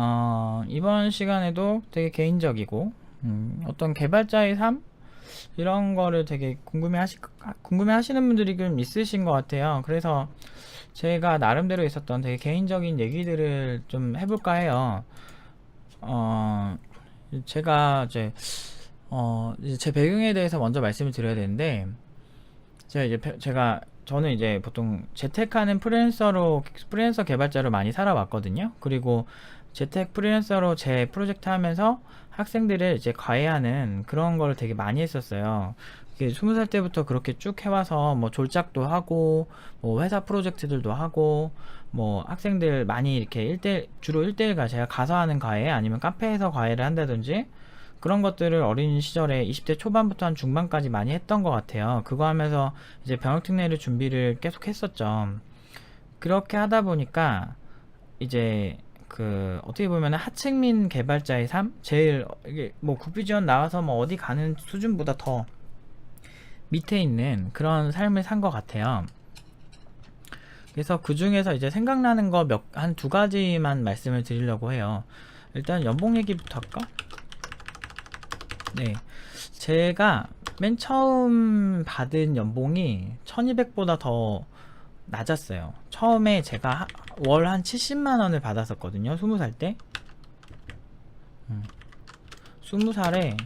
어, 이번 시간에도 되게 개인적이고 음, 어떤 개발자의 삶 이런 거를 되게 궁금해 하시 궁금해 하시는 분들이 좀 있으신 것 같아요. 그래서 제가 나름대로 있었던 되게 개인적인 얘기들을 좀 해볼까 해요. 어, 제가 이제 어, 이제 제 배경에 대해서 먼저 말씀을 드려야 되는데 제가 이제 배- 제가 저는 이제 보통 재택하는 프리랜서로 프리랜서 개발자로 많이 살아왔거든요. 그리고 재택 프리랜서로 제 프로젝트 하면서 학생들을 이제 과외하는 그런 거를 되게 많이 했었어요. 이게 스무 살 때부터 그렇게 쭉 해와서 뭐 졸작도 하고 뭐 회사 프로젝트들도 하고 뭐 학생들 많이 이렇게 일대 주로 일대일가 제가 가서 하는 과외 아니면 카페에서 과외를 한다든지 그런 것들을 어린 시절에 20대 초반부터 한 중반까지 많이 했던 것 같아요. 그거 하면서 이제 병역특례를 준비를 계속 했었죠. 그렇게 하다 보니까 이제 그 어떻게 보면 하층민 개발자의 삶 제일 이게 뭐 국비 지원 나와서 뭐 어디 가는 수준보다 더 밑에 있는 그런 삶을 산 것 같아요. 그래서 그 중에서 이제 생각나는 거 몇 한 두 가지만 말씀을 드리려고 해요. 일단 연봉 얘기부터 할까? 네. 제가 맨 처음 받은 연봉이 1200보다 더 낮았어요. 처음에 제가 월 한 70만 원을 받았었거든요. 20살 때. 음. 20살에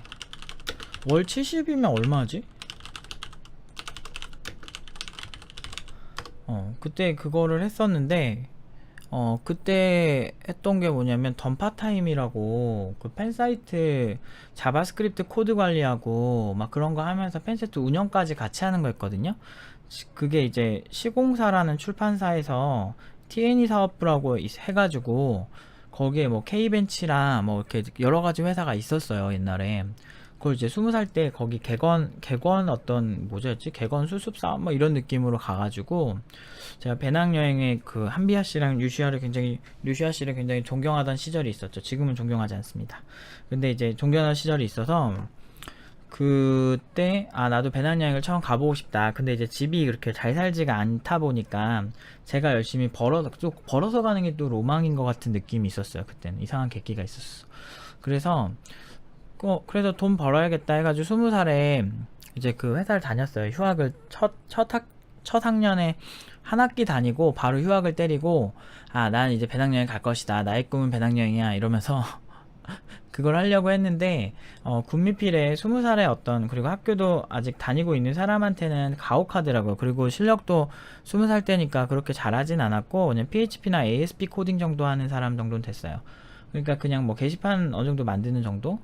월 70이면 얼마지? 어, 그때 그거를 했었는데 어, 그때 했던 게 뭐냐면 던파타임이라고 그 팬사이트 자바스크립트 코드 관리하고 막 그런 거 하면서 팬사이트 운영까지 같이 하는 거였거든요. 시- 그게 이제 시공사라는 출판사에서 TNE 사업부라고 있- 해가지고 거기에 뭐 K벤치랑 뭐 이렇게 여러 가지 회사가 있었어요 옛날에. 그걸 이제 스무 살 때 거기 객원 객원 어떤 뭐였지 객원 수습 사업 뭐 이런 느낌으로 가가지고 제가 배낭여행에 그 한비아 씨랑 유시아를 굉장히 유시아 씨를 굉장히 존경하던 시절이 있었죠. 지금은 존경하지 않습니다. 근데 이제 존경하는 시절이 있어서 그때 아 나도 배낭여행을 처음 가보고 싶다. 근데 이제 집이 그렇게 잘 살지가 않다 보니까 제가 열심히 벌어서 또 벌어서 가는 게 또 로망인 것 같은 느낌이 있었어요. 그때는 이상한 계기가 있었어. 그래서 어, 그래서 돈 벌어야겠다 해가지고 스무 살에 이제 그 회사를 다녔어요. 휴학을 첫, 첫 학, 첫 학년에 한 학기 다니고 바로 휴학을 때리고 아, 난 이제 배낭여행 갈 것이다. 나의 꿈은 배낭여행이야. 이러면서 그걸 하려고 했는데 어, 군미필에 스무 살에 어떤 그리고 학교도 아직 다니고 있는 사람한테는 가혹하더라고요. 그리고 실력도 스무 살 때니까 그렇게 잘하진 않았고 그냥 PHP나 ASP 코딩 정도 하는 사람 정도는 됐어요. 그러니까 그냥 뭐 게시판 어느 정도 만드는 정도?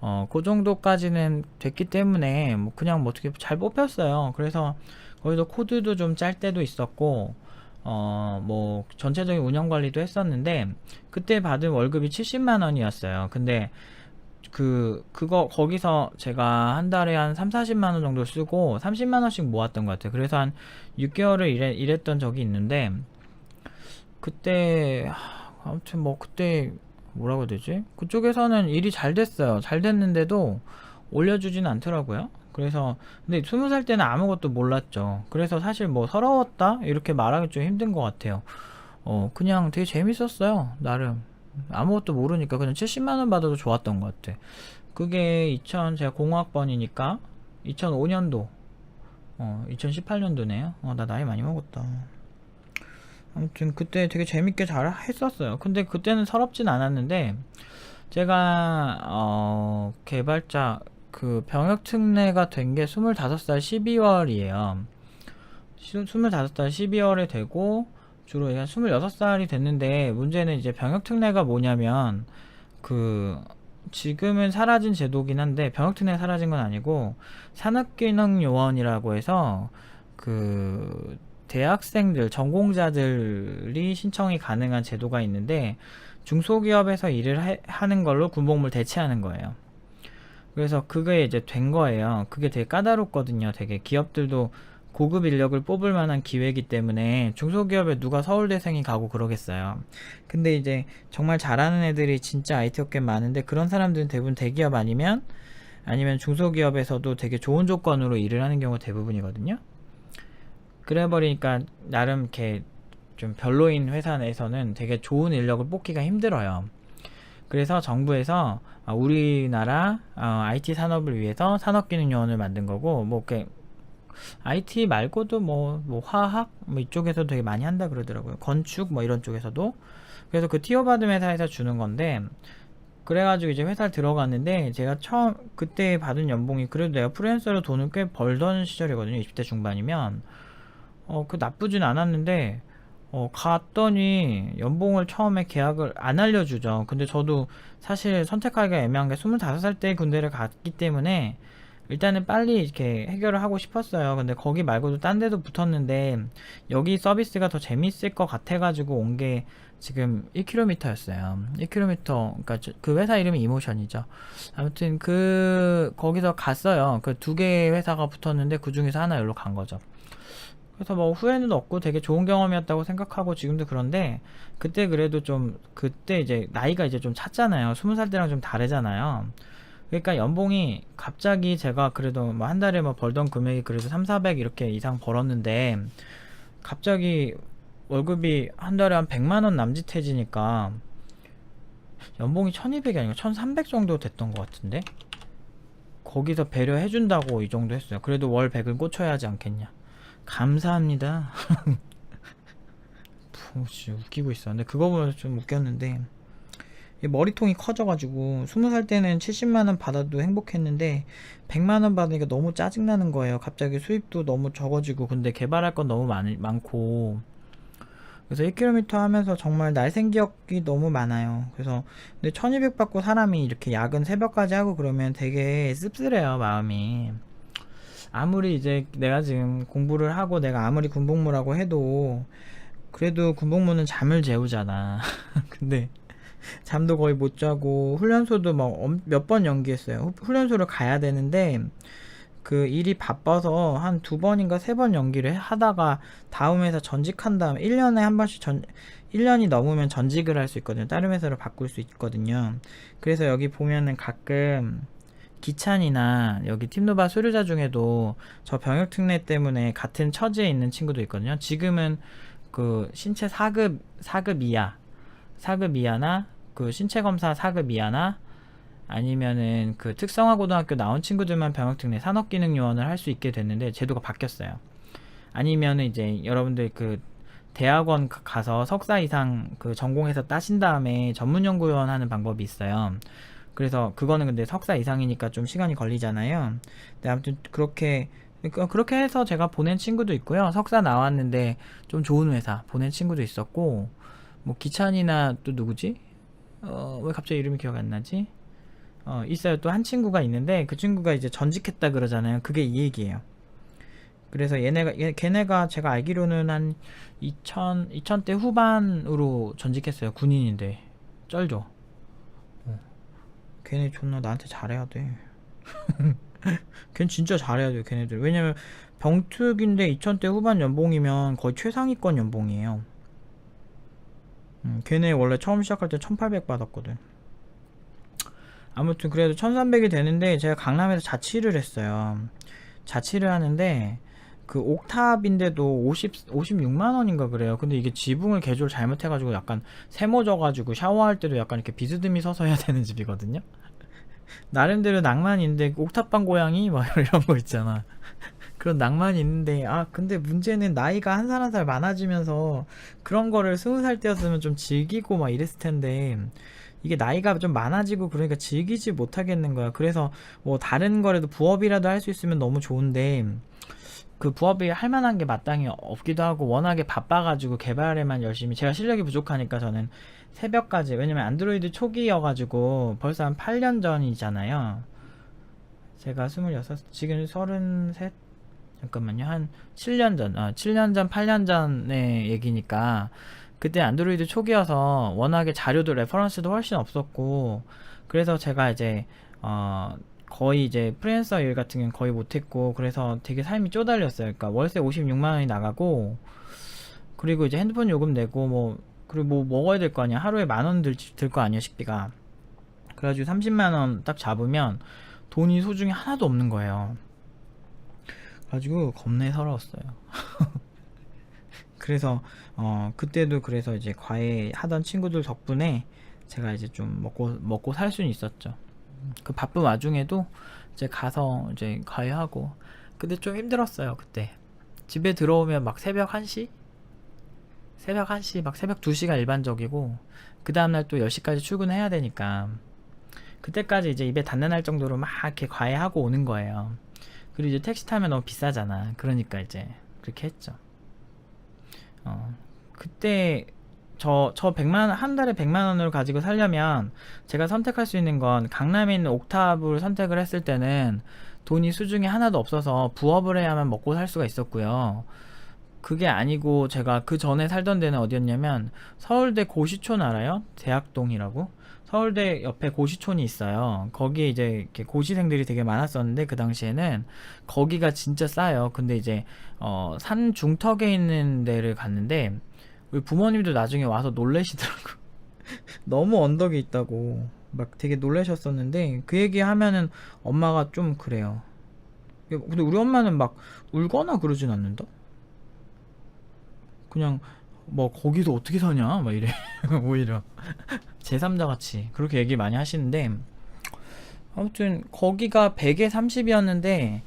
어, 그 정도까지는 됐기 때문에 뭐 그냥 뭐 어떻게 잘 뽑혔어요. 그래서 거기서 코드도 좀 짤 때도 있었고 어, 뭐 전체적인 운영 관리도 했었는데 그때 받은 월급이 70만 원이었어요. 근데 그 그거 거기서 제가 한 달에 한 3, 40만 원 정도 쓰고 30만 원씩 모았던 것 같아요. 그래서 한 6개월을 일해, 일했던 적이 있는데 그때 하, 아무튼 뭐 그때 뭐라고 해야 되지? 그쪽에서는 일이 잘 됐어요. 잘 됐는데도 올려주진 않더라고요. 그래서 근데 스무 살 때는 아무것도 몰랐죠. 그래서 사실 뭐 서러웠다 이렇게 말하기 좀 힘든 것 같아요. 어 그냥 되게 재밌었어요. 나름 아무것도 모르니까 그냥 70만 원 받아도 좋았던 것 같아. 그게 2000 제가 공학번이니까 2005년도 어 2018년도네요. 어 나 나이 많이 먹었다. 아무튼 그때 되게 재밌게 잘 했었어요. 근데 그때는 서럽진 않았는데 제가 어 개발자 그 병역 특례가 된 게 25살 12월이에요. 25살 12월에 되고 주로 한 26살이 됐는데 문제는 이제 병역 특례가 뭐냐면 그 지금은 사라진 제도긴 한데 병역 특례가 사라진 건 아니고 산업기능 요원이라고 해서 그 대학생들, 전공자들이 신청이 가능한 제도가 있는데 중소기업에서 일을 해- 하는 걸로 군복무를 대체하는 거예요. 그래서 그게 이제 된 거예요. 그게 되게 까다롭거든요. 되게 기업들도 고급 인력을 뽑을 만한 기회이기 때문에 중소기업에 누가 서울대생이 가고 그러겠어요. 근데 이제 정말 잘하는 애들이 진짜 IT 업계 많은데 그런 사람들은 대부분 대기업 아니면 아니면 중소기업에서도 되게 좋은 조건으로 일을 하는 경우가 대부분이거든요. 그래 버리니까 나름 이렇게 좀 별로인 회사 내에서는 되게 좋은 인력을 뽑기가 힘들어요. 그래서 정부에서 어, 우리나라 어, IT 산업을 위해서 산업기능요원을 만든 거고 뭐 IT 말고도 뭐, 뭐 화학 뭐 이쪽에서 되게 많이 한다 그러더라고요. 건축 뭐 이런 쪽에서도 그래서 그 티어 받은 회사에서 주는 건데 그래가지고 이제 회사를 들어갔는데 제가 처음 그때 받은 연봉이 그래도 내가 프리랜서로 돈을 꽤 벌던 시절이거든요. 20대 중반이면 어 그 나쁘진 않았는데 어 갔더니 연봉을 처음에 계약을 안 알려주죠. 근데 저도 사실 선택하기가 애매한 게 25살 때 군대를 갔기 때문에 일단은 빨리 이렇게 해결을 하고 싶었어요. 근데 거기 말고도 딴 데도 붙었는데 여기 서비스가 더 재밌을 것 같아가지고 온 게 지금 1km였어요. 1km, 그러니까 저- 그 회사 이름이 이모션이죠. 아무튼 그 거기서 갔어요. 그 두 개의 회사가 붙었는데 그 중에서 하나 여기로 간 거죠. 그래서 뭐 후회는 없고 되게 좋은 경험이었다고 생각하고 지금도 그런데 그때 그래도 좀 그때 이제 나이가 이제 좀 찼잖아요. 스무 살 때랑 좀 다르잖아요. 그러니까 연봉이 갑자기 제가 그래도 뭐 한 달에 뭐 벌던 금액이 그래도 3, 400 이렇게 이상 벌었는데 갑자기 월급이 한 달에 한 100만 원 남짓해지니까 연봉이 1200이 아니고 1300 정도 됐던 것 같은데 거기서 배려해준다고 이 정도 했어요. 그래도 월 100은 꽂혀야 하지 않겠냐. 감사합니다. 푸, 진짜 웃기고 있어. 근데 그거 보면서 좀 웃겼는데 이 머리통이 커져가지고 20살 때는 70만원 받아도 행복했는데 100만원 받으니까 너무 짜증나는 거예요. 갑자기 수입도 너무 적어지고 근데 개발할 건 너무 많, 많고 그래서 1km 하면서 정말 날생 기억이 너무 많아요. 그래서 근데 1200 받고 사람이 이렇게 야근 새벽까지 하고 그러면 되게 씁쓸해요 마음이. 아무리 이제 내가 지금 공부를 하고 내가 아무리 군복무라고 해도 그래도 군복무는 잠을 재우잖아. 근데 잠도 거의 못 자고 훈련소도 막 몇 번 연기했어요. 후- 훈련소를 가야 되는데 그 일이 바빠서 한 두 번인가 세 번 연기를 하다가 다음 회사 전직한 다음 1년에 한 번씩 전 1년이 넘으면 전직을 할 수 있거든요. 다른 회사로 바꿀 수 있거든요. 그래서 여기 보면은 가끔 기찬이나 여기 팀노바 수료자 중에도 저 병역 특례 때문에 같은 처지에 있는 친구도 있거든요. 지금은 그 신체 4급 4급 이하 4급 이하나 그 신체 검사 4급 이하나 아니면은 그 특성화 고등학교 나온 친구들만 병역 특례 산업기능 요원을 할 수 있게 됐는데 제도가 바뀌었어요. 아니면은 이제 여러분들 그 대학원 가- 가서 석사 이상 그 전공해서 따신 다음에 전문 연구 요원 하는 방법이 있어요. 그래서 그거는 근데 석사 이상이니까 좀 시간이 걸리잖아요. 근데 아무튼 그렇게 그러니까 그렇게 해서 제가 보낸 친구도 있고요. 석사 나왔는데 좀 좋은 회사 보낸 친구도 있었고 뭐 기찬이나 또 누구지? 어, 왜 갑자기 이름이 기억 안 나지? 어, 있어요. 또 한 친구가 있는데 그 친구가 이제 전직했다 그러잖아요. 그게 이 얘기예요. 그래서 얘네가 얘, 걔네가 제가 알기로는 한 2000, 2000대 후반으로 전직했어요. 군인인데 쩔죠. 어. 걔네 존나 나한테 잘해야 돼. 걔는 진짜 잘해야 돼요. 걔네들. 왜냐면 병특인데 2000대 후반 연봉이면 거의 최상위권 연봉이에요. 음, 걔네 원래 처음 시작할 때 1800 받았거든. 아무튼 그래도 1300이 되는데 제가 강남에서 자취를 했어요. 자취를 하는데 그 옥탑인데도 50, 56만 원인가 그래요. 근데 이게 지붕을 개조를 잘못해 가지고 약간 세모져 가지고 샤워할 때도 약간 이렇게 비스듬히 서서 해야 되는 집이거든요. 나름대로 낭만이 있는데 옥탑방 고양이 막 이런 거 있잖아. 그런 낭만이 있는데 아 근데 문제는 나이가 한 살 한 살 많아지면서 그런 거를 스무 살 때였으면 좀 즐기고 막 이랬을 텐데 이게 나이가 좀 많아지고 그러니까 즐기지 못하겠는 거야. 그래서 뭐 다른 거라도 부업이라도 할 수 있으면 너무 좋은데 그 부업이 할 만한 게 마땅히 없기도 하고 워낙에 바빠가지고 개발에만 열심히 제가 실력이 부족하니까 저는 새벽까지 왜냐면 안드로이드 초기여가지고 벌써 한 8년 전이잖아요. 제가 26, 지금 33, 잠깐만요. 한 7년 전, 아, 7년 전, 8년 전의 얘기니까 그때 안드로이드 초기여서 워낙에 자료도 레퍼런스도 훨씬 없었고 그래서 제가 이제 어 거의 이제 프리랜서 일 같은 경우는 거의 못했고 그래서 되게 삶이 쪼달렸어요. 그러니까 월세 56만 원이 나가고 그리고 이제 핸드폰 요금 내고 뭐 그리고 뭐 먹어야 될 거 아니야. 하루에 만원들들거 아니야 식비가. 그래가지고 30만 원 딱 잡으면 돈이 소중히 하나도 없는 거예요. 그래가지고 겁내 서러웠어요. 그래서 어 그때도 그래서 이제 과외 하던 친구들 덕분에 제가 이제 좀 먹고 먹고 살 수는 있었죠. 그 바쁜 와중에도 이제 가서 이제 과외하고. 근데 좀 힘들었어요 그때. 집에 들어오면 막 새벽 1시? 새벽 1시 막 새벽 2시가 일반적이고 그 다음날 또 10시까지 출근해야 되니까. 그때까지 이제 입에 닿는 할 정도로 막 이렇게 과외하고 오는 거예요. 그리고 이제 택시 타면 너무 비싸잖아. 그러니까 이제 그렇게 했죠. 어 그때 저, 저 100만, 한 달에 100만 원을 가지고 살려면 제가 선택할 수 있는 건 강남에 있는 옥탑을 선택을 했을 때는 돈이 수중에 하나도 없어서 부업을 해야만 먹고 살 수가 있었고요. 그게 아니고 제가 그 전에 살던 데는 어디였냐면 서울대 고시촌 알아요? 대학동이라고? 서울대 옆에 고시촌이 있어요. 거기에 이제 이렇게 고시생들이 되게 많았었는데 그 당시에는 거기가 진짜 싸요. 근데 이제 어, 산 중턱에 있는 데를 갔는데 우리 부모님도 나중에 와서 놀래시더라고. 너무 언덕이 있다고 막 되게 놀라셨었는데 그 얘기 하면은 엄마가 좀 그래요. 근데 우리 엄마는 막 울거나 그러진 않는다. 그냥 뭐 거기서 어떻게 사냐 막 이래 오히려 제3자 같이 그렇게 얘기 많이 하시는데 아무튼 거기가 100에 30이었는데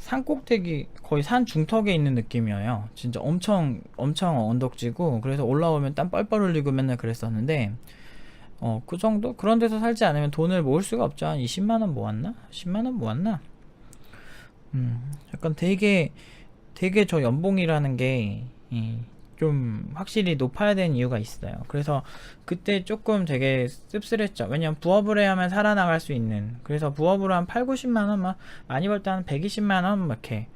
산 꼭대기 거의 산 중턱에 있는 느낌이에요. 진짜 엄청 엄청 언덕지고 그래서 올라오면 땀 뻘뻘 흘리고 맨날 그랬었는데 어 그 정도 그런 데서 살지 않으면 돈을 모을 수가 없죠. 한 20만 원 모았나? 10만 원 모았나? 음 약간 되게 되게 저 연봉이라는 게 좀 확실히 높아야 되는 이유가 있어요. 그래서 그때 조금 되게 씁쓸했죠. 왜냐면 부업을 해야만 살아나갈 수 있는. 그래서 부업으로 한 8, 90만 원, 막 많이 벌 때 한 120만 원, 막 이렇게.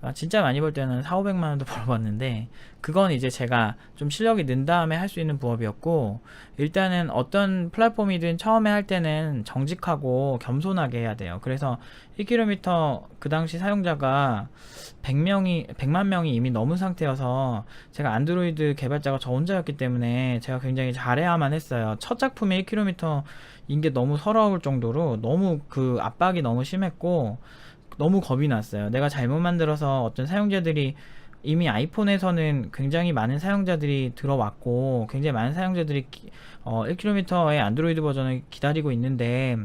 아, 진짜 많이 벌 때는 4, 500만 원도 벌어봤는데 그건 이제 제가 좀 실력이 는 다음에 할 수 있는 부업이었고 일단은 어떤 플랫폼이든 처음에 할 때는 정직하고 겸손하게 해야 돼요. 그래서 1km 그 당시 사용자가 100명이 100만 명이 이미 넘은 상태여서 제가 안드로이드 개발자가 저 혼자였기 때문에 제가 굉장히 잘해야만 했어요. 첫 작품이 1km인 게 너무 서러울 정도로 너무 그 압박이 너무 심했고 너무 겁이 났어요. 내가 잘못 만들어서 어떤 사용자들이 이미 아이폰에서는 굉장히 많은 사용자들이 들어왔고 굉장히 많은 사용자들이 기- 어, 1km의 안드로이드 버전을 기다리고 있는데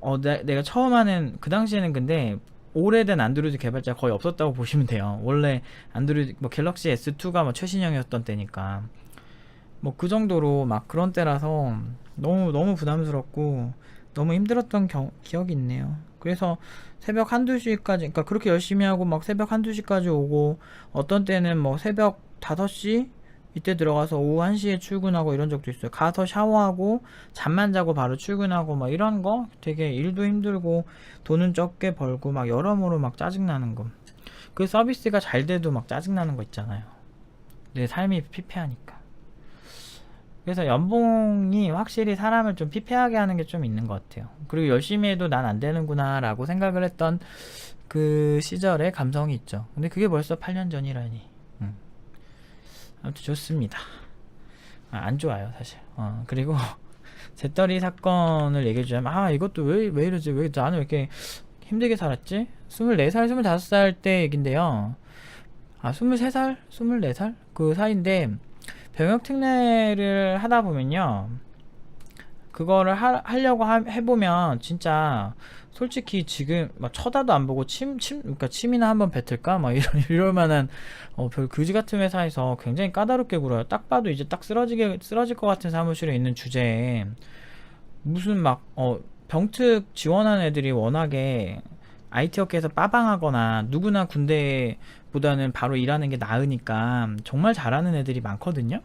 어, 내, 내가 처음 하는 그 당시에는 근데 오래된 안드로이드 개발자 거의 없었다고 보시면 돼요. 원래 안드로이드 뭐 갤럭시 S2가 뭐 최신형이었던 때니까 뭐 그 정도로 막 그런 때라서 너무 너무 부담스럽고 너무 힘들었던 겨- 기억이 있네요. 그래서 새벽 한두 시까지 그러니까 그렇게 열심히 하고 막 새벽 한두 시까지 오고 어떤 때는 뭐 새벽 5시 이때 들어가서 오후 1시에 출근하고 이런 적도 있어요. 가서 샤워하고 잠만 자고 바로 출근하고 막 이런 거 되게 일도 힘들고 돈은 적게 벌고 막 여러모로 막 짜증나는 거. 그 서비스가 잘 돼도 막 짜증나는 거 있잖아요. 내 삶이 피폐하니까. 그래서 연봉이 확실히 사람을 좀 피폐하게 하는 게 좀 있는 것 같아요. 그리고 열심히 해도 난 안 되는구나 라고 생각을 했던 그 시절의 감성이 있죠. 근데 그게 벌써 8년 전이라니. 음. 아무튼 좋습니다. 아, 안 좋아요, 사실. 어, 그리고 재떨이 사건을 얘기해주자면, 아, 이것도 왜, 왜 이러지? 왜 나는 왜 이렇게 힘들게 살았지? 24살, 25살 때 얘긴데요. 아, 23살? 24살? 그 사이인데, 병역 특례를 하다 보면요. 그거를 하, 하려고 하- 해보면 진짜 솔직히 지금 막 쳐다도 안 보고 침, 침, 그러니까 침이나 한번 뱉을까? 막 이런, 이럴 만한 어, 별 그지 같은 회사에서 굉장히 까다롭게 굴어요. 딱 봐도 이제 딱 쓰러지게, 쓰러질 것 같은 사무실에 있는 주제에 무슨 막, 어, 병특 지원한 애들이 워낙에 IT 업계에서 빠방하거나 누구나 군대 보다는 바로 일하는 게 나으니까 정말 잘하는 애들이 많거든요.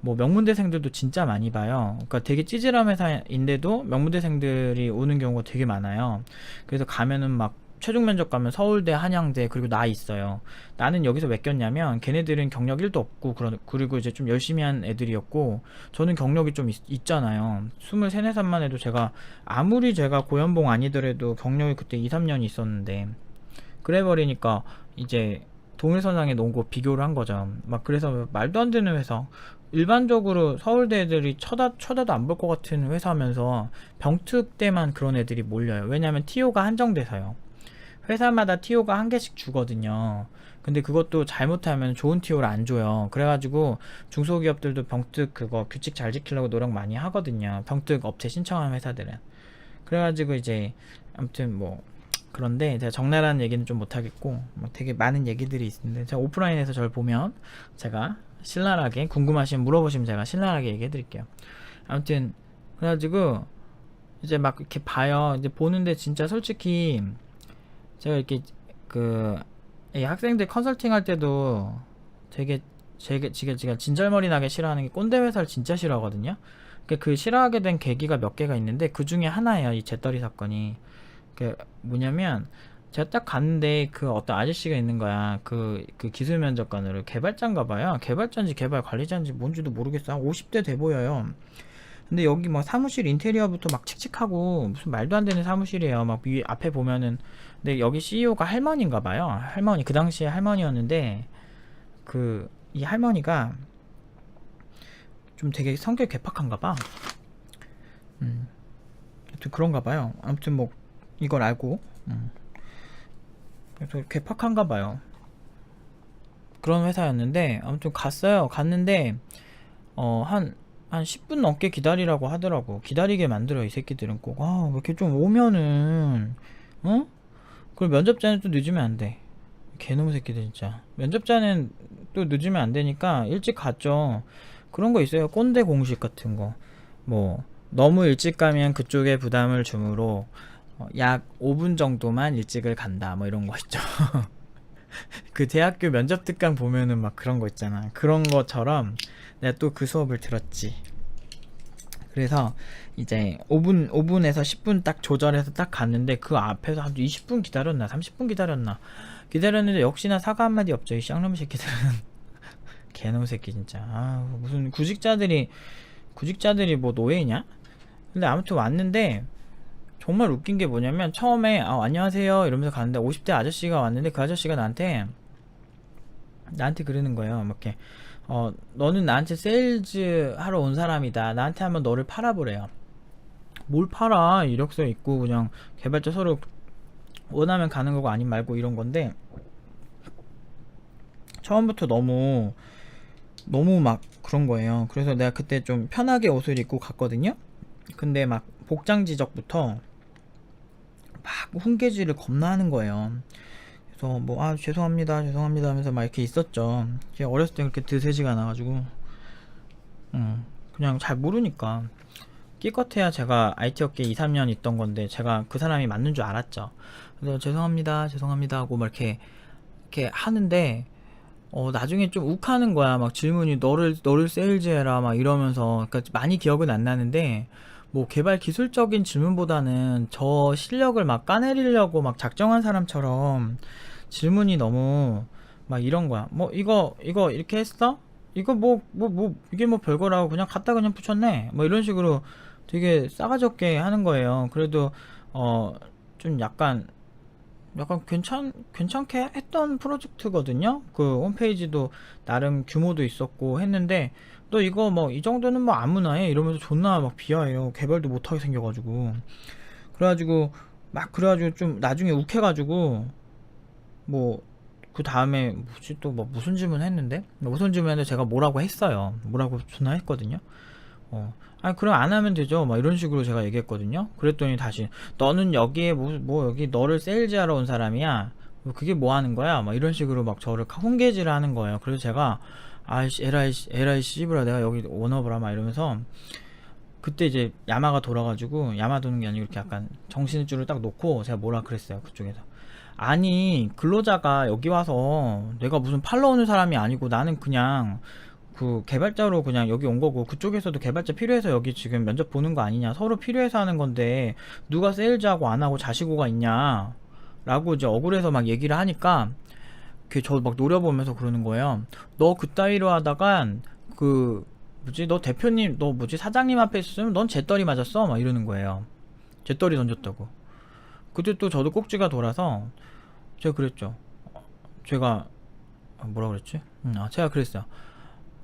뭐 명문대생들도 진짜 많이 봐요. 그러니까 되게 찌질한 회사인데도 명문대생들이 오는 경우가 되게 많아요. 그래서 가면은 막 최종 면접 가면 서울대, 한양대 그리고 나 있어요. 나는 여기서 왜 꼈냐면 걔네들은 경력 1도 없고 그러, 그리고 이제 좀 열심히 한 애들이었고 저는 경력이 좀 있, 잖아요 23, 4살만 해도 제가 아무리 제가 고연봉 아니더라도 경력이 그때 2, 3년이 있었는데 그래 버리니까 이제 동일선상에 놓고 비교를 한 거죠. 막 그래서 말도 안 되는 회사 일반적으로 서울대 애들이 쳐다, 쳐다도 안 볼 것 같은 회사면서 병특 때만 그런 애들이 몰려요. 왜냐하면 TO가 한정돼서요. 회사마다 TO가 한 개씩 주거든요. 근데 그것도 잘못하면 좋은 티오를 안 줘요. 그래가지고 중소기업들도 병특 그거 규칙 잘 지키려고 노력 많이 하거든요. 병특 업체 신청한 회사들은. 그래가지고 이제 아무튼 뭐 그런데 제가 적나라한 얘기는 좀 못하겠고 뭐 되게 많은 얘기들이 있는데 제가 오프라인에서 저를 보면 제가 신랄하게 궁금하시면 물어보시면 제가 신랄하게 얘기해 드릴게요. 아무튼 그래가지고 이제 막 이렇게 봐요. 이제 보는데 진짜 솔직히 제가 이렇게 그이 학생들 컨설팅 할 때도 되게 제가 제가 진절머리 나게 싫어하는 게 꼰대 회사를 진짜 싫어하거든요. 그, 그 싫어하게 된 계기가 몇 개가 있는데 그 중에 하나예요. 이 재떨이 사건이. 그 뭐냐면 제가 딱 갔는데 그 어떤 아저씨가 있는 거야. 그, 그 기술 면접관으로 개발자인가 봐요. 개발자인지 개발 관리자인지 뭔지도 모르겠어. 한 50대 돼 보여요. 근데 여기 막 사무실 인테리어부터 막 칙칙하고 무슨 말도 안 되는 사무실이에요. 막 위 앞에 보면은 근데 여기 CEO가 할머니인가 봐요. 할머니 그 당시에 할머니였는데 그 이 할머니가 좀 되게 성격 괴팍한가 봐. 음. 아무튼 그런가 봐요. 아무튼 뭐 이걸 알고 음. 그래서 괴팍한가 봐요. 그런 회사였는데 아무튼 갔어요. 갔는데 어한 한 10분 넘게 기다리라고 하더라고. 기다리게 만들어 이 새끼들은 꼭. 아, 왜 이렇게 좀 오면은 어? 그리고 면접자는 또 늦으면 안 돼. 개놈 새끼들 진짜. 면접자는 또 늦으면 안 되니까 일찍 갔죠. 그런 거 있어요. 꼰대 공식 같은 거. 뭐 너무 일찍 가면 그쪽에 부담을 주므로 어, 약 5분 정도만 일찍을 간다. 뭐 이런 거 있죠. 그 대학교 면접 특강 보면은 막 그런 거 있잖아. 그런 것처럼 내가 또 그 수업을 들었지. 그래서 이제 5분 5분에서 10분 딱 조절해서 딱 갔는데 그 앞에서 한 20분 기다렸나 30분 기다렸나 기다렸는데 역시나 사과 한마디 없죠 이 쌍놈 새끼들은 개놈 새끼 진짜 아 무슨 구직자들이 구직자들이 뭐 노예냐 근데 아무튼 왔는데 정말 웃긴 게 뭐냐면 처음에 아 안녕하세요 이러면서 갔는데 50대 아저씨가 왔는데 그 아저씨가 나한테 나한테 그러는 거예요. 막 이렇게 어 너는 나한테 세일즈 하러 온 사람이다. 나한테 한번 너를 팔아보래요. 뭘 팔아? 이력서 있고 그냥 개발자 서로 원하면 가는 거고 아님 말고 이런 건데 처음부터 너무 너무 막 그런 거예요. 그래서 내가 그때 좀 편하게 옷을 입고 갔거든요. 근데 막 복장 지적부터 막 훈계질을 겁나 하는 거예요. 그래서 뭐 아 죄송합니다 죄송합니다 하면서 막 이렇게 있었죠. 제가 어렸을 때 그렇게 드세지가 않아가지고 음 그냥 잘 모르니까. 끼껏해야 제가 IT 업계 2, 3년 있던 건데 제가 그 사람이 맞는 줄 알았죠. 그래서 죄송합니다 죄송합니다 하고 막 이렇게 이렇게 하는데 어 나중에 좀 욱하는 거야. 막 질문이 너를 너를 세일즈 해라 막 이러면서. 그러니까 많이 기억은 안 나는데 뭐 개발 기술적인 질문보다는 저 실력을 막 까내리려고 막 작정한 사람처럼 질문이 너무 막 이런 거야. 뭐 이거 이거 이렇게 했어? 이거 뭐뭐뭐 이게 뭐 별거라고 그냥 갖다 그냥 붙였네. 뭐 이런 식으로 되게 싸가지 없게 하는 거예요. 그래도 어 좀 약간 약간 괜찮 괜찮게 했던 프로젝트거든요. 그 홈페이지도 나름 규모도 있었고 했는데 너 이거 뭐 이 정도는 뭐 아무나 해 이러면서 존나 막 비하해요. 개발도 못하게 생겨가지고 그래가지고 막 그래가지고 좀 나중에 욱해가지고 뭐 그 다음에 뭐지 또 뭐 무슨 질문 했는데 뭐 무슨 질문했는데 제가 뭐라고 했어요. 뭐라고 존나 했거든요. 어. 아니 그럼 안 하면 되죠. 막 이런 식으로 제가 얘기했거든요. 그랬더니 다시 너는 여기에 뭐, 뭐 여기 너를 세일즈하러 온 사람이야. 뭐 그게 뭐 하는 거야? 막 이런 식으로 막 저를 훈계질을 하는 거예요. 그래서 제가 아이씨 에라이 에라이 씨브라 내가 여기 원업을 하마 이러면서 그때 이제 야마가 돌아가지고 야마 도는 게 아니고 이렇게 약간 정신줄을 딱 놓고 제가 뭐라 그랬어요 그쪽에서 아니 근로자가 여기 와서 내가 무슨 팔러 오는 사람이 아니고 나는 그냥 그 개발자로 그냥 여기 온 거고 그쪽에서도 개발자 필요해서 여기 지금 면접 보는 거 아니냐. 서로 필요해서 하는 건데 누가 세일즈하고 안 하고 자시고가 있냐 라고 이제 억울해서 막 얘기를 하니까 저막 노려보면서 그러는 거예요. 너 그따위로 하다가 그 뭐지? 너 대표님 너 뭐지? 사장님 앞에 있었으면 넌 재떨이 맞았어? 막 이러는 거예요. 재떨이 던졌다고. 그때 또 저도 꼭지가 돌아서 제가 그랬죠. 제가 아, 뭐라 그랬지? 음, 아 제가 그랬어요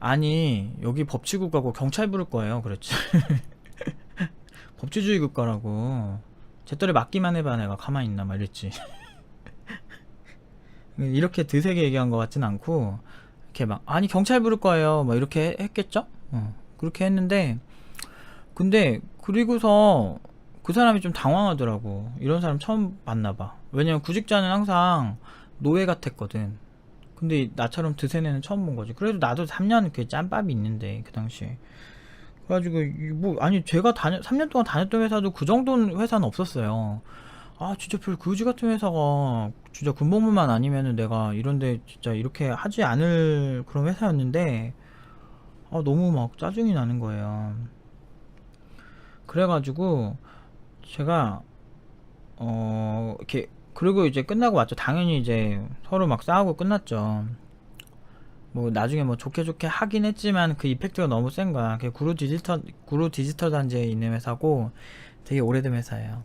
아니 여기 법치국 가고 경찰 부를 거예요. 그랬지. 법치주의 국가라고. 재떨이 맞기만 해봐 내가. 가만히 있나 막 이랬지. 이렇게 드세게 얘기한 것 같진 않고 이렇게 막 아니 경찰 부를 거예요. 뭐 이렇게 했겠죠? 어, 그렇게 했는데 근데 그리고서 그 사람이 좀 당황하더라고. 이런 사람 처음 봤나 봐. 왜냐면 구직자는 항상 노예 같았거든 근데 나처럼 드세네는 처음 본 거지. 그래도 나도 3년 그 짬밥이 있는데 그 당시에. 그래가지고 이뭐 아니 제가 다녔 3년 동안 다녔던 회사도 그 정도는 회사는 없었어요. 아 진짜 별 그지 같은 회사가 진짜 군복무만 아니면은 내가 이런데 진짜 이렇게 하지 않을 그런 회사였는데 아 너무 막 짜증이 나는 거예요. 그래가지고 제가 어 이렇게 그리고 이제 끝나고 왔죠. 당연히 이제 서로 막 싸우고 끝났죠. 뭐 나중에 뭐 좋게 좋게 하긴 했지만 그 이펙트가 너무 센 거야. 그게 구루 디지털 구루 디지털 단지에 있는 회사고 되게 오래된 회사예요.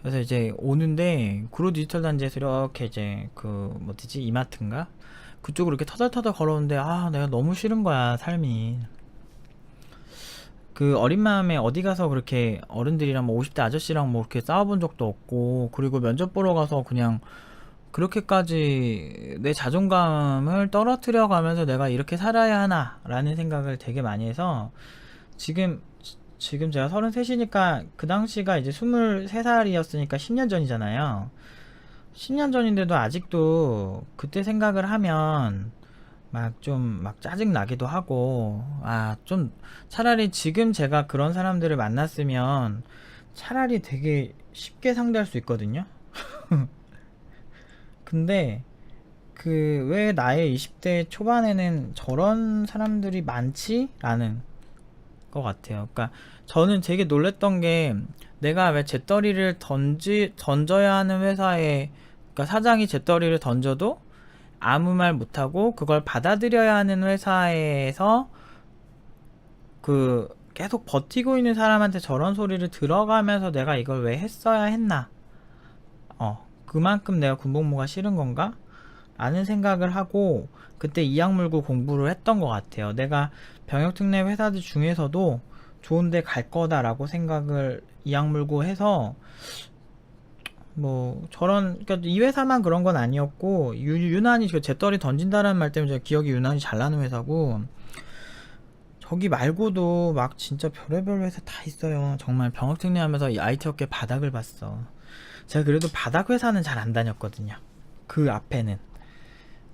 그래서 이제 오는데 구로 디지털 단지에서 이렇게 이제 그 뭐지? 이마트인가? 그쪽으로 이렇게 터덜터덜 걸어오는데 아 내가 너무 싫은 거야 삶이 그 어린 마음에 어디 가서 그렇게 어른들이랑 뭐 50대 아저씨랑 뭐 이렇게 싸워본 적도 없고 그리고 면접 보러 가서 그냥 그렇게까지 내 자존감을 떨어뜨려 가면서 내가 이렇게 살아야 하나 라는 생각을 되게 많이 해서 지금 지금 제가 33이니까 그 당시가 이제 23살이었으니까 10년 전이잖아요. 10년 전인데도 아직도 그때 생각을 하면 막 좀 막 짜증 나기도 하고 아 좀 차라리 지금 제가 그런 사람들을 만났으면 차라리 되게 쉽게 상대할 수 있거든요. 근데 그 왜 나의 20대 초반에는 저런 사람들이 많지? 라는 것 같아요. 그러니까 저는 되게 놀랬던 게 내가 왜 재떨이를 던지 던져야 하는 회사에 그러니까 사장이 재떨이를 던져도 아무 말 못하고 그걸 받아들여야 하는 회사에서 그 계속 버티고 있는 사람한테 저런 소리를 들어가면서 내가 이걸 왜 했어야 했나? 어, 그만큼 내가 군복무가 싫은 건가? 라는 생각을 하고 그때 이악 물고 공부를 했던 것 같아요. 내가 병역특례 회사들 중에서도 좋은데 갈 거다라고 생각을 이악 물고 해서 뭐 저런 그러니까 이 회사만 그런 건 아니었고 유, 유난히 그 재떨이 던진다라는 말 때문에 제가 기억이 유난히 잘 나는 회사고 저기 말고도 막 진짜 별의별 회사 다 있어요. 정말 병역특례 하면서 이 IT 업계 바닥을 봤어. 제가 그래도 바닥 회사는 잘 안 다녔거든요. 그 앞에는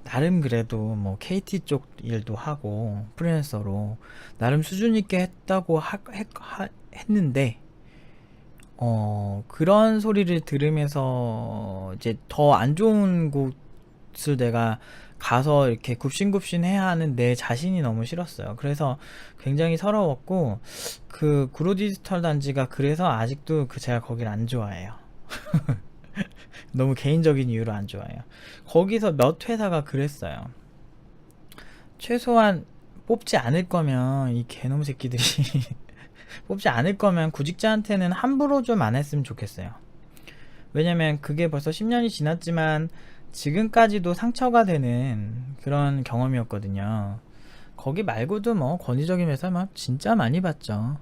나름 그래도 뭐 KT 쪽 일도 하고 프리랜서로 나름 수준 있게 했다고 하, 했, 하, 했는데 어 그런 소리를 들으면서 이제 더 안 좋은 곳을 내가 가서 이렇게 굽신굽신 해야 하는 내 자신이 너무 싫었어요. 그래서 굉장히 서러웠고 그 구로 디지털 단지가 그래서 아직도 그 제가 거길 안 좋아해요. 너무 개인적인 이유로 안 좋아해요. 거기서 몇 회사가 그랬어요. 최소한 뽑지 않을 거면 이 개놈 새끼들이 뽑지 않을 거면 구직자한테는 함부로 좀 안 했으면 좋겠어요. 왜냐면 그게 벌써 10년이 지났지만 지금까지도 상처가 되는 그런 경험이었거든요. 거기 말고도 뭐 권위적인 회사 막 진짜 많이 봤죠.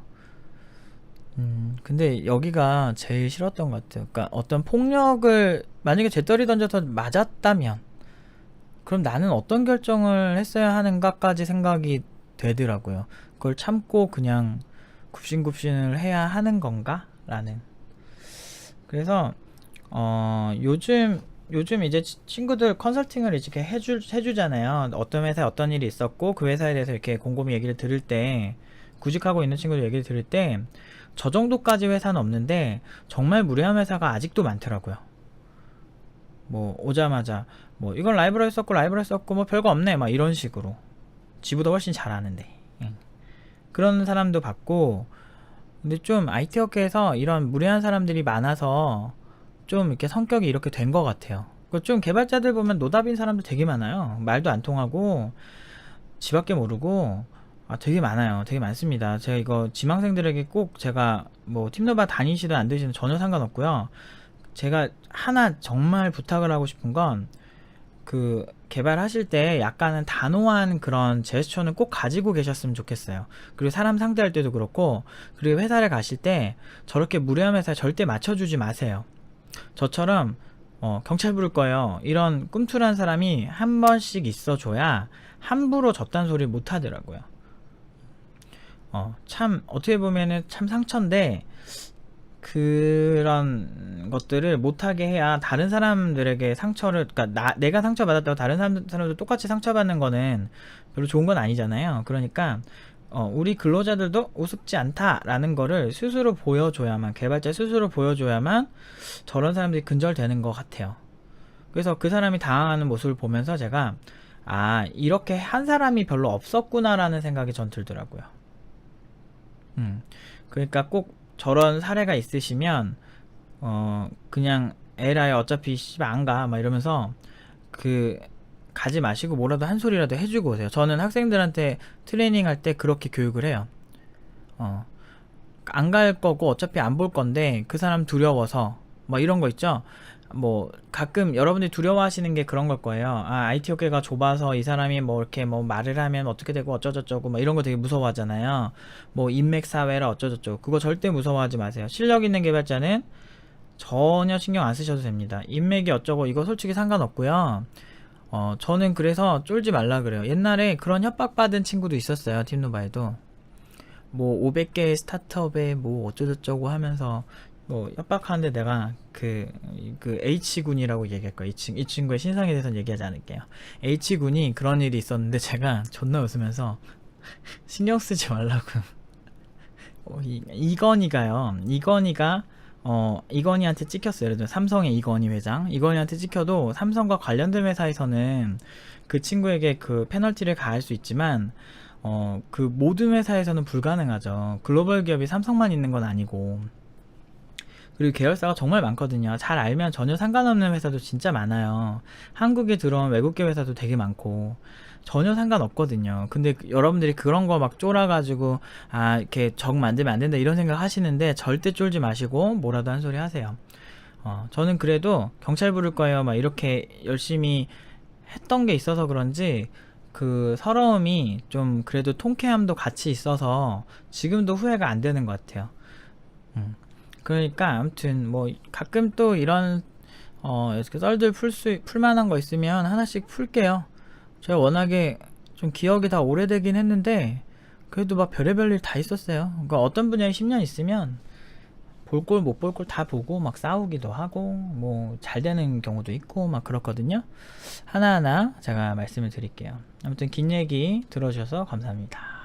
음, 근데 여기가 제일 싫었던 것 같아요. 그러니까 어떤 폭력을 만약에 재떨이 던져서 맞았다면 그럼 나는 어떤 결정을 했어야 하는가까지 생각이 되더라고요. 그걸 참고 그냥 굽신굽신을 해야 하는 건가? 라는. 그래서 어, 요즘 요즘 이제 치- 친구들 컨설팅을 이렇게 해주, 해주잖아요. 어떤 회사에 어떤 일이 있었고 그 회사에 대해서 이렇게 곰곰이 얘기를 들을 때 구직하고 있는 친구들 얘기를 들을 때 저 정도까지 회사는 없는데 정말 무례한 회사가 아직도 많더라고요. 뭐 오자마자 뭐 이건 라이브러리 썼고 라이브러리 썼고 뭐 별거 없네 막 이런 식으로 지보다 훨씬 잘하는데 예. 그런 사람도 봤고 근데 좀 IT 업계에서 이런 무례한 사람들이 많아서 좀 이렇게 성격이 이렇게 된 것 같아요. 그좀 개발자들 보면 노답인 사람들 되게 많아요. 말도 안 통하고 지밖에 모르고 아 되게 많아요. 되게 많습니다. 제가 이거 지망생들에게 꼭 제가 뭐 팀노바 다니시든 안 되시든 전혀 상관없고요. 제가 하나 정말 부탁을 하고 싶은 건 그 개발하실 때 약간은 단호한 그런 제스처는 꼭 가지고 계셨으면 좋겠어요. 그리고 사람 상대할 때도 그렇고 그리고 회사를 가실 때 저렇게 무례한 회사에 절대 맞춰주지 마세요. 저처럼 어, 경찰 부를 거예요. 이런 꿈틀한 사람이 한 번씩 있어줘야 함부로 저딴 소리 못 하더라고요. 어, 참, 어떻게 보면은 참 상처인데, 그런 것들을 못하게 해야 다른 사람들에게 상처를, 그니까 나, 내가 상처 받았다고 다른 사람, 사람도 똑같이 상처 받는 거는 별로 좋은 건 아니잖아요. 그러니까, 어, 우리 근로자들도 우습지 않다라는 거를 스스로 보여줘야만, 개발자 스스로 보여줘야만 저런 사람들이 근절되는 것 같아요. 그래서 그 사람이 당황하는 모습을 보면서 제가, 아, 이렇게 한 사람이 별로 없었구나라는 생각이 전 들더라고요. 음, 그러니까 꼭 저런 사례가 있으시면, 어, 그냥 에라이 어차피 씨발 안 가, 막 이러면서, 그, 가지 마시고 뭐라도 한 소리라도 해주고 오세요. 저는 학생들한테 트레이닝 할 때 그렇게 교육을 해요. 어, 안 갈 거고 어차피 안 볼 건데 그 사람 두려워서 뭐 이런 거 있죠. 뭐 가끔 여러분들이 두려워하시는 게 그런 걸 거예요. 아 IT 업계가 좁아서 이 사람이 뭐 이렇게 뭐 말을 하면 어떻게 되고 어쩌저쩌고 뭐 이런 거 되게 무서워하잖아요. 뭐 인맥 사회라 어쩌저쩌고 그거 절대 무서워하지 마세요. 실력 있는 개발자는 전혀 신경 안 쓰셔도 됩니다. 인맥이 어쩌고 이거 솔직히 상관없고요. 어 저는 그래서 쫄지 말라 그래요. 옛날에 그런 협박받은 친구도 있었어요. 팀노바에도. 뭐 500개의 스타트업에 뭐 어쩌고저쩌고 하면서 뭐 협박하는데 내가 그, 그 H군이라고 얘기할 거예요. 이, 친, 이 친구의 신상에 대해서는 얘기하지 않을게요. H군이 그런 일이 있었는데 제가 존나 웃으면서 신경 쓰지 말라고. 어, 이, 이건희가요. 이건희가 어, 이건희한테 찍혔어요. 예를 들어 삼성의 이건희 회장. 이건희한테 찍혀도 삼성과 관련된 회사에서는 그 친구에게 그 페널티를 가할 수 있지만 어, 그 모든 회사에서는 불가능하죠. 글로벌 기업이 삼성만 있는 건 아니고. 그리고 계열사가 정말 많거든요. 잘 알면 전혀 상관없는 회사도 진짜 많아요. 한국에 들어온 외국계 회사도 되게 많고. 전혀 상관없거든요. 근데 그- 여러분들이 그런 거 막 쫄아가지고, 아, 이렇게 적 만들면 안 된다 이런 생각 하시는데 절대 쫄지 마시고 뭐라도 한 소리 하세요. 어, 저는 그래도 경찰 부를 거예요. 막 이렇게 열심히 했던 게 있어서 그런지 그 서러움이 좀 그래도 통쾌함도 같이 있어서 지금도 후회가 안 되는 것 같아요. 음. 그러니까 아무튼 뭐 가끔 또 이런 어 이렇게 썰들 풀 수 풀만한 거 있으면 하나씩 풀게요. 제가 워낙에 좀 기억이 다 오래되긴 했는데 그래도 막 별의별 일 다 있었어요. 그러니까 어떤 분야에 10년 있으면 볼 걸 못 볼 걸 다 보고 막 싸우기도 하고 뭐 잘 되는 경우도 있고 막 그렇거든요. 하나하나 제가 말씀을 드릴게요. 아무튼 긴 얘기 들어주셔서 감사합니다.